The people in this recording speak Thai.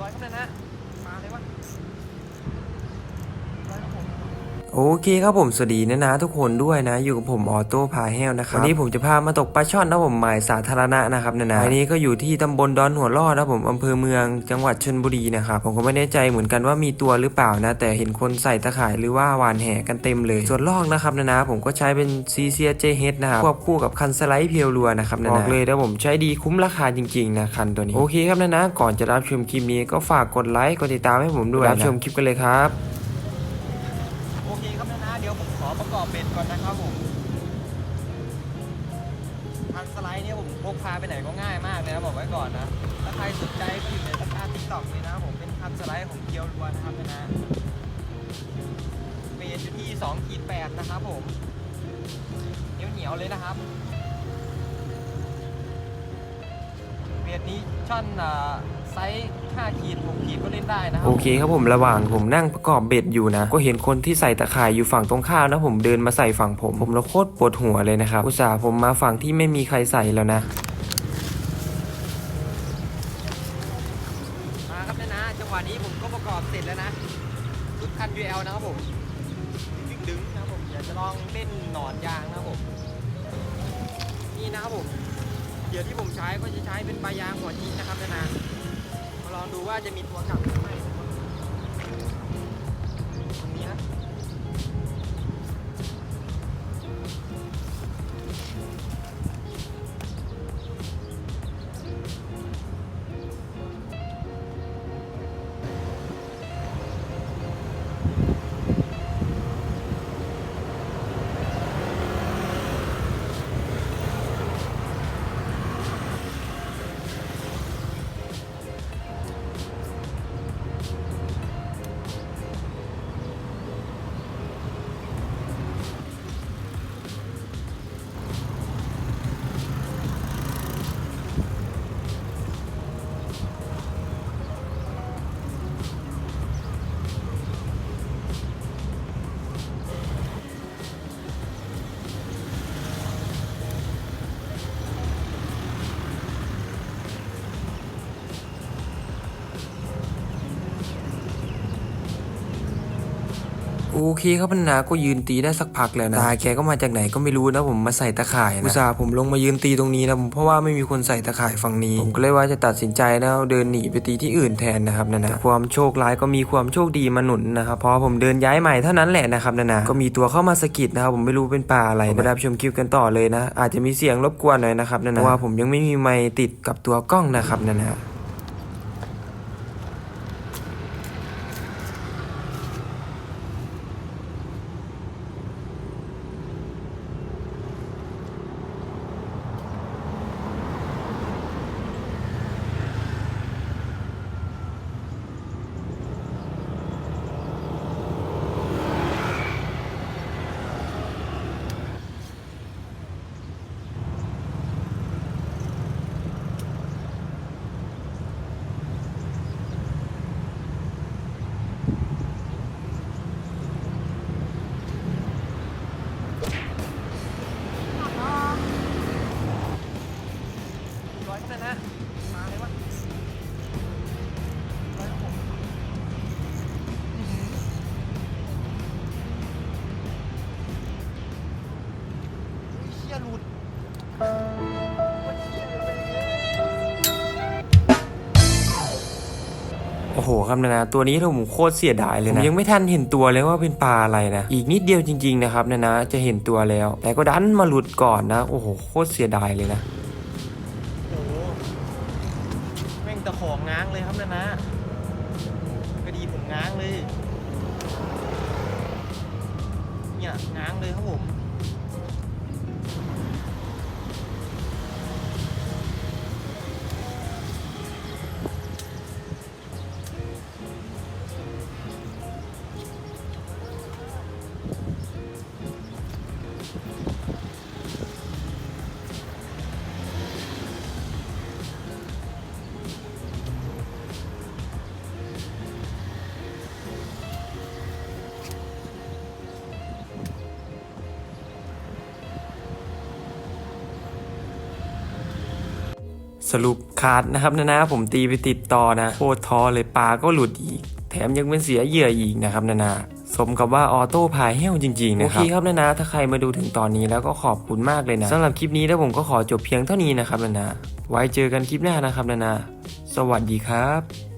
ร้อยเท่านั้นนะมาเลยวะ โอเคครับผมสวัสดีนะนะทุกคนด้วยนะ อยู่กับผมออโต้พาเฮลนะครับวันนี้ผมจะพามาตกปลาช่อนนะผมหมายสาธารณะนะครับนะนะอันนี้ก็อยู่ที่ตำบลดอนหัวล่อนะผมอำเภอเมืองจังหวัดชลบุรีนะครับผมก็ไม่แน่ใจเหมือนกันว่ามีตัวหรือเปล่านะ แต่เห็นคนใส่ตะข่ายหรือว่าหวานแห่กันเต็มเลย ส่วนลอกนะครับนะนะผมก็ใช้เป็น CCJH นะครับควบคู่กับคันสไลด์เพียวรัวนะครับนะนะบอกเลยนะผมใช้ดีคุ้มราคาจริงๆนะคันตัวนี้โอเคครับนะนะก่อนจะรับชมคลิปนี้ก็ฝากกดไลค์กดติดตามให้ผมด้วยรับชมคลิปกันเลยครับ อประกอบเบ็ดก่อนนะครับผมทางสไลด์เนี่ยผมพกพาไปไหนก็ง่ายมากเลยนะบอกไว้ก่อนนะ ถ้าใครสนใจก็อยู่ในตะกร้าติ๊กต็อกเลยนะผมเป็นทันสไลด์ของเกียวรัวนนะครับนะนะเวทอยู่ที่2ขีด8นะครับผมเหนียวเหนียวๆเลยนะครับ เวทนี้ช่อนอ่าไซส์5ขีด6ขีดก็เล่นได้นะครัโอเคครับผมระหว่างผมนั่งประกอบเบ็ดอยู่นะ ก็เห็นคนที่ใส่ตะข่ายอยู่ฝั่งตรงข้ามนะผมเดินมาใส่ฝั่งผม ผมแล้วโคตรปวดหัวเลยนะครับ อุตส่าห์ผมมาฝั่งที่ไม่มีใครใส่แล้วนะมาครับนะนะจังหวะนี้ผมก็ประกอบเสร็จแล้วนะชุดคัน UL นะครับผมดึงดึงนะครับผมอยากจะลองเล่นหนอนยางนะครับผมนี่นะครับผม เดี๋ยวที่ผมใช้ก็จะใช้เป็นปลายางหัวจีนนะครับนานะมาลองดูว่าจะมีตัวกลับหรือไม่ตรงนี้นะ โอเคครับพันนาก็ยืนตีได้สักพักแล้วนะตาแกก็มาจากไหนก็ไม่รู้นะผมมาใส่ตะข่ายนะอุตส่าห์ผมลงมายืนตีตรงนี้นะผมเพราะว่าไม่มีคนใส่ตะข่ายฝั่งนี้ ผมก็เลยว่าจะตัดสินใจนะเดินหนีไปตีที่อื่นแทนนะครับนะนะแต่ความโชคร้ายก็มีความโชคดีมาหนุนนะครับพอผมเดินย้ายใหม่เท่านั้นแหละนะครับนะนะก็มีตัวเข้ามาสะกิดนะครับผมไม่รู้เป็นปลาอะไรนะไปรับชมคลิปกันต่อเลยนะ อาจจะมีเสียงรบกวนหน่อยนะครับนะนะเพราะว่าผมยังไม่มีไมค์ติดกับตัวกล้องนะครับนะนะ โอ้โหครับนะนะตัวนี้ผมโคตรเสียดายเลยนะผมยังไม่ทันเห็นตัวเลยว่าเป็นปลาอะไรนะ อีกนิดเดียวจริงๆนะครับนะนะจะเห็นตัวแล้ว แต่ก็ดันมาหลุดก่อนนะ โอ้โหโคตรเสียดายเลยนะโอ้โหแม่งตะของง้างเลยครับนะนะก็ดีผมง้างเลย เนี่ยง้างเลยครับผม รุปขาดนะครับนะนะผมตีไปติดต่อนะโคตรท้อเลยปลาก็หลุดอีก แถมยังเป็นเสียเหยื่ออีกนะครับนานาสมกับว่าออโต้พายแห้วจริง ๆ นะครับ โอเคครับนานาถ้าใครมาดูถึงตอนนี้แล้วก็ขอบคุณมากเลยนะสำหรับคลิปนี้แล้วผมก็ขอจบเพียงเท่านี้นะครับนานาไว้เจอกันคลิปหน้านะครับนานาสวัสดีครับ